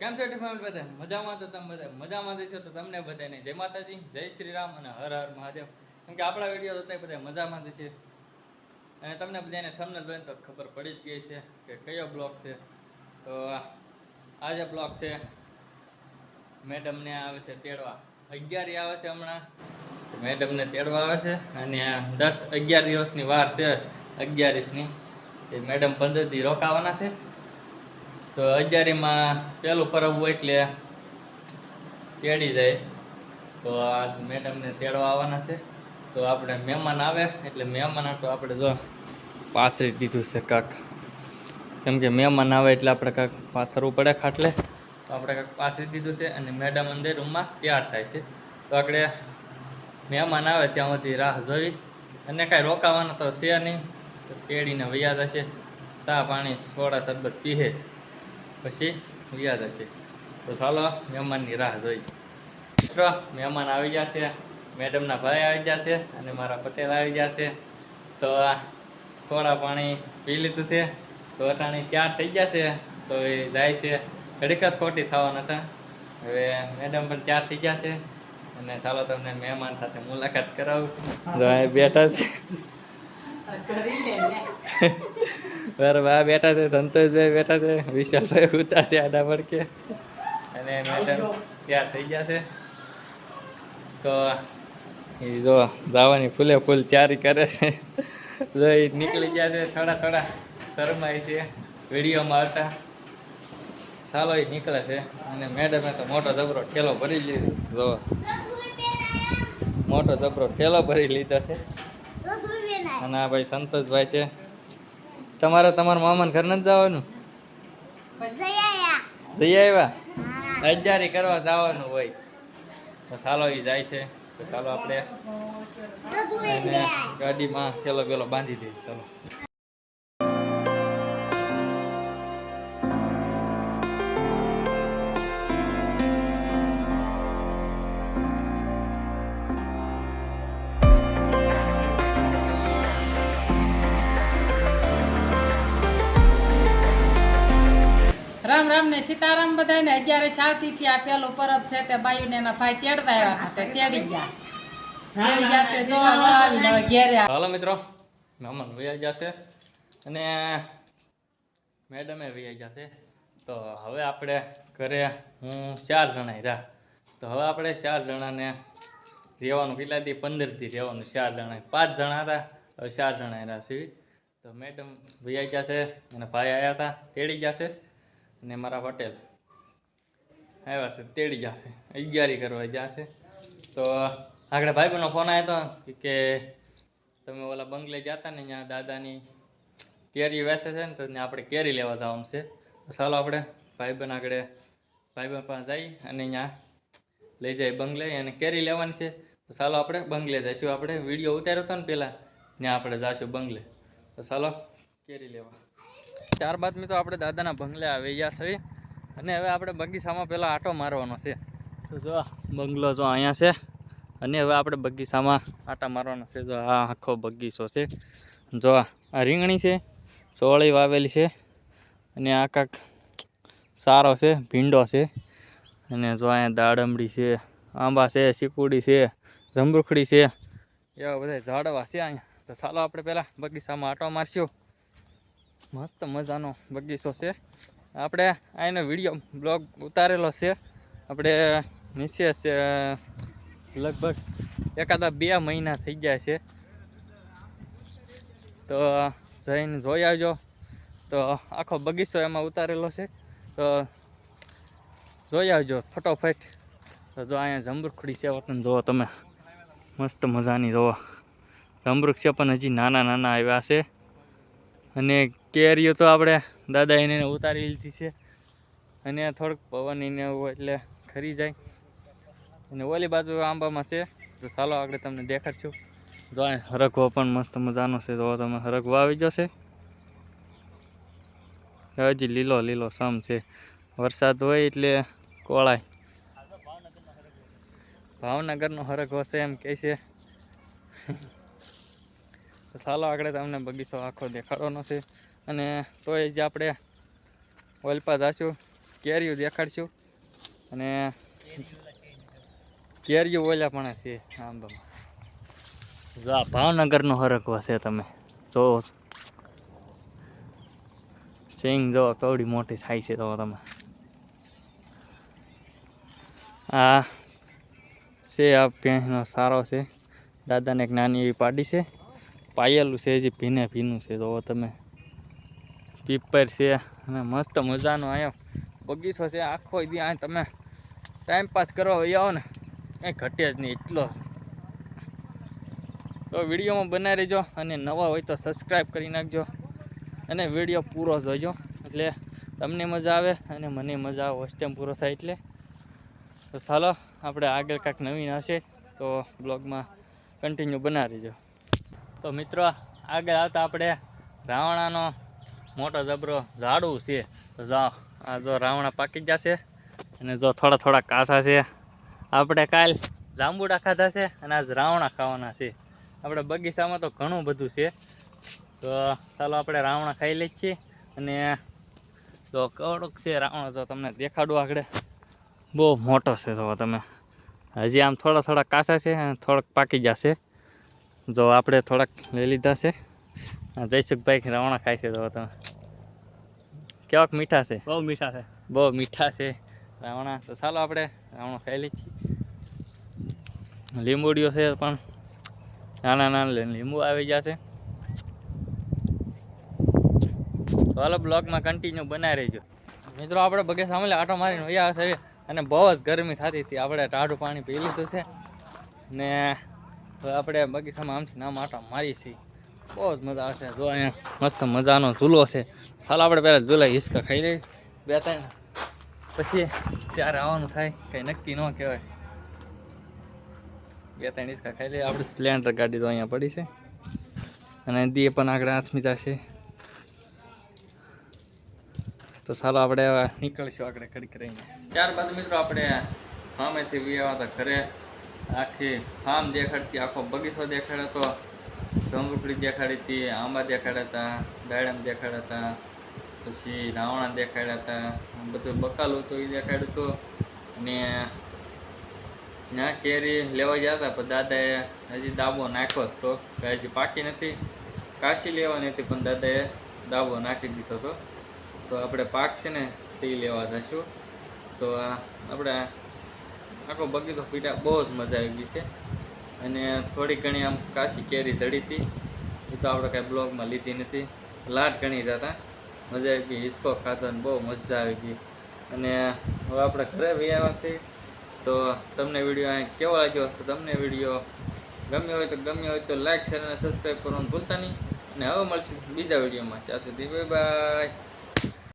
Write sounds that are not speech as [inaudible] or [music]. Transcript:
કેમ છો ફેમિલી બધા? મજામાં તો તમે બધા? મજામાં જ છો તો તમને બધાને જય માતાજી, જય શ્રી રામ અને હર હર મહાદેવ. કેમ કે આપણા વીડિયો તો બધા મજામાં જ છે. અને તમને બધાને થમને જોઈને તો ખબર પડી જ ગઈ છે કે કયો બ્લોગ છે. તો આ આજે બ્લોગ છે, મેડમને આવે છે તેડવા. અગિયારી આવે છે હમણાં. મેડમને તેડવા આવે છે અને દસ અગિયાર દિવસની વાર છે અગિયારીસની એ મેડમ પંદર દી રોકાવાના છે. તો અગિયારીમાં પહેલું હોય એટલે તેડી જાય. તો આ મેડમને તેડવા આવવાના છે. તો આપણે મહેમાન આવે, એટલે મહેમાન તો આપણે જો પાથરી દીધું છે કાંક. કેમ કે મહેમાન આવે એટલે આપણે કાંક પાથરવું પડે ખાટલે. તો આપણે કાંક પાથરી દીધું છે અને મેડમ અંદર રૂમમાં તૈયાર થાય છે. તો આપણે મહેમાન આવે ત્યાં સુધી રાહ જોઈ અને કાંઈ રોકાવાના તો છે નહીં. તો તેડીને વૈયા જશે. ચા પાણી સોડા શરબત પીહે. પછી વ્યાજ હશે. તો ચાલો મહેમાનની રાહ જોઈ. મિત્રો મહેમાન આવી ગયા છે મેડમના ભાઈ આવી ગયા છે અને મારા પટેલ આવી ગયા છે તો આ સોડા પાણી પી લીધું છે. તો અટાણી તૈયાર થઈ ગયા છે તો એ જાય છે ઘડીક જ ખોટી થવાના હતા. હવે મેડમ પણ તૈયાર થઈ ગયા છે અને ચાલો તમને મહેમાન સાથે મુલાકાત કરાવું. બેઠા છે. [laughs] બરાબર બા બેઠા છે, સંતોષભાઈ બેઠા છે, વિશાલભાઈ ઉતા છે આડા પડકે અને મેડમ તૈયાર થઈ ગયા છે. તો એ જો જવાની ફૂલે ફૂલ તૈયારી કરે છે. જો એ નીકળી ગયા છે, થોડા થોડા શરમાય છે, વિડીયોમાં હતા. ચાલો એ નીકળે છે. અને મેડમે તો મોટો જબરો ઠેલો ભરી લીધો જો મોટો જબરો ઠેલો ભરી લીધો છે. અને આ ભાઈ સંતોષભાઈ છે. તમારે તમારા મામાને ઘર નથી જવાનું? જઈ આવ્યા? હજારી કરવા જવાનું હોય. તો ચાલો એ જાય છે. તો ચાલો આપણે ગાડીમાં પેલો પેલો બાંધી દઈએ ચાલો. રામ રામ ને સીતારામ બધાને અગિયારે સાવતી થી આ પેલું પરબ છે તે બાયુ ને એના ભાઈ તેડવા આવ્યા હતા તે તેડી ગયા. તેડી ગયા તે જોવા આવીને હવે ઘેરે હાલો મિત્રો મહેમાન વૈયા જશે અને મેડમે વૈયા જશે તો હવે આપણે ઘરે હું ચાર જણા રહ્યા તો હવે આપણે ચાર જણાને રહેવાનું કેટલા દી પંદરથી રહેવાનું ચાર જણા. પાંચ જણા હતા હવે ચાર જણા રહ્યા છીએ તો મેડમ ભાઈ ગયા છે અને ભાઈ આવ્યા હતા તેડી જશે અને મારા પટેલ આવ્યા છે, તેડી જશે અગિયારી કરવા જશે તો આગળ ભાઈબંધનો ફોન આવ્યો હતો કે તમે ઓલા બંગલે જતા ને ત્યાં દાદાની કેરી વેસે છે ને, તો ત્યાં આપણે કેરી લેવા જવાનું છે. તો ચાલો આપણે ભાઈબંધ આગળ ભાઈબંધ પાસે જઈ અને ત્યાં લઈ જાય બંગલે અને કેરી લેવાની છે. તો ચાલો આપણે બંગલે જઈશું. આપણે વીડિયો ઉતાર્યો હતો ને પહેલાં, ત્યાં આપણે જઈશું બંગલે. તો ચાલો કેરી લેવા. ત્યારબાદ મિત્રો આપણે દાદાના બંગલે આવી ગયા છે અને હવે આપણે બગીચામાં પહેલાં આટો મારવાનો છે. તો જો બંગલો જો અહીંયા છે. અને હવે આપણે બગીચામાં આટા મારવાનો છે. જો આ આખો બગીચો છે. જો આ રીંગણી છે, ચોળી વાવેલી છે, અને આ કાંક સારો છે, ભીંડો છે. અને જો અહીંયા દાડમડી છે, આંબા છે ચીકુડી છે જમરૂખડી છે. એવા બધા ઝાડવા છે અહીંયા. તો ચાલો આપણે પહેલાં બગીચામાં આટો મારશું. મસ્ત મજાનો બગીચો છે. આપણે આનો વીડિયો બ્લોગ ઉતારેલો છે. આપણે નીચે છે, લગભગ એકાદા બે મહિના થઈ ગયા છે. તો જઈને જોઈ આવજો. તો આખો બગીચો એમાં ઉતારેલો છે. તો જોઈ આવજો ફટોફટ. તો જો અહીંયા જમરૂખડી છે, વતન જુઓ તમે. મસ્ત મજાની, જુઓ. જમરૂખ છે, પણ હજી નાના નાના આવ્યા છે. અને કેરીઓ તો આપણે દાદા એને ઉતારી લીધી છે. અને થોડુંક પવન એને એટલે ખરી જાય. અને ઓલી બાજુ આંબામાં છે. તો ચાલો આગળ તમને દેખાડશું. જો હરકવો પણ મસ્ત મજાનો છે. તો તમે હરકવો આવી જશે. હજી લીલો લીલો સમ છે. વરસાદ હોય એટલે કોળાય. ભાવનગરનો હરગવો છે એમ કહે છે. ચાલો આગળ તમને બગીચો આખો દેખાડવાનો છે. અને તોય જે આપણે ઓલપા જાશું કેરીઓ દેખાડશું. અને કેરીઓ ઓલા પણ છે આંબામાં. જા ભાવનગરનો હરકવા છે તમે. જો. સિંગ જો કવડી મોટી થાય છે તો તમે. આ છે આ પેનો સારો છે. દાદાને એક નાની એવી પાડી છે. પાયેલું છે જે ભીને ભીનું છે. તો તમે. પીપર છે અને મસ્ત મજાનો અહીંયા બગીચો છે આખો દી તમે ટાઈમ પાસ કરવા વહી આવો ને, કંઈ ઘટે જ નહીં, એટલો. તો વિડીયોમાં બનાવી રહેજો અને નવા હોય તો સબસ્ક્રાઈબ કરી નાખજો અને વીડિયો પૂરો જોજો. એટલે તમને મજા આવે અને મને મજા આવે હોસ્ટેમ પૂરો થાય એટલે. તો ચાલો, આપણે આગળ કાંઈક નવીન હશે તો બ્લોગમાં કન્ટિન્યુ બનાવી રહેજો. તો મિત્રો, આગળ આવતા આપણે રાવણાનો મોટો જબરો ઝાડું છે. તો જાઓ આ જો રાવણા પાકી જશે અને જો થોડા થોડા કાસા છે. આપણે કાલ જાંબુડા ખાધા છે અને આજ રાવણા ખાવાના છે. આપણે બગીચામાં તો ઘણું બધું છે. તો ચાલો આપણે રાવણા ખાઈ લઈએ અને જો કડક છે રાવણ જો તમને દેખાડું આગળ. બહુ મોટો છે જો તમે. હજી આમ થોડા થોડા કાસા છે અને થોડાક પાકી જશે જો આપણે થોડાક લઈ લીધા છે. જયસુખભાઈ રવાણા ખાય છે તો તમે. કેવાક મીઠા છે? બહુ મીઠા છે. બહુ મીઠા છે. રાવણા તો ચાલો આપણે રાવણા ખાઈ લઈએ છીએ. લીંબુડીઓ છે પણ નાના નાના લીંબુ આવી ગયા છે. તો હાલો બ્લોગમાં કન્ટિન્યુ બનાવી રહેજો. મિત્રો આપણે બગીચામાં આટો મારીને વયા છે અને બહુ જ ગરમી થતી હતી. આપણે ટાઢું પાણી પી લીધું છે. ને આપણે બગીચામાં આમથી નામ આટા મારી છીએ. બહુ જ મજા આવશે. જો અહીંયા મસ્ત મજાનો ઝૂલો છે. ચાલો આપણે પહેલાં ઝૂલા, હિસકા ખાઈ લઈએ. બે ત્રણ. પછી ત્યારે આવવાનું થાય, કંઈ નક્કી ન કહેવાય. બે ત્રણ હિસકા ખાઈ લઈએ. આપણે સ્પ્લેન્ડર ગાડી તો અહીંયા પડી છે. અને દીએ પણ આગળ હાથમી જશે. તો ચાલો આપણે નીકળીશું આગળ કડી કરીને ત્યારબાદ મિત્રો આપણે ફામેથી વી આવ્યા ઘરે. આખી ફાર્મ દેખાડતી, આખો બગીચો દેખાડ્યો હતો. જમરૂકડી દેખાડી હતી આંબા દેખાડ્યા હતા દાડમ દેખાડ્યા હતા પછી રાવણા દેખાડ્યા હતા બધું બકાલું હતું એ દેખાડ્યું હતું. અને ત્યાં કેરી લેવા ગયા હતા પણ દાદાએ હજી દાબો નાખ્યો જ તો હજી પાકી નથી. કાશી લેવાની હતી, પણ દાદાએ દાબો નાખી દીધો હતો. તો આપણે પાક છે ને, તે લેવા જશું તો આપણે આખો બગીચો પીટા બહુ જ મજા આવી ગઈ છે. અને થોડી ઘણી આમ કાચી કેરી ચડી હતી. એ તો આપણે કાંઈ બ્લોગમાં લીધી નથી. લાટ ઘણી હતા મજા આવી ગઈ. હિસ્કો ખાધો ને બહુ મજા આવી ગઈ. અને હવે આપણે ઘરે આવ્યા છીએ. તો તમને વીડિયો અહીં કેવો લાગ્યો? તો તમને વીડિયો ગમ્યો હોય તો ગમ્યો હોય તો લાઈક, શેર અને સબસ્ક્રાઈબ કરવાનું ભૂલતા નહીં. અને હવે મળશું બીજા વિડીયોમાં. ત્યાં સુધી બાય બાય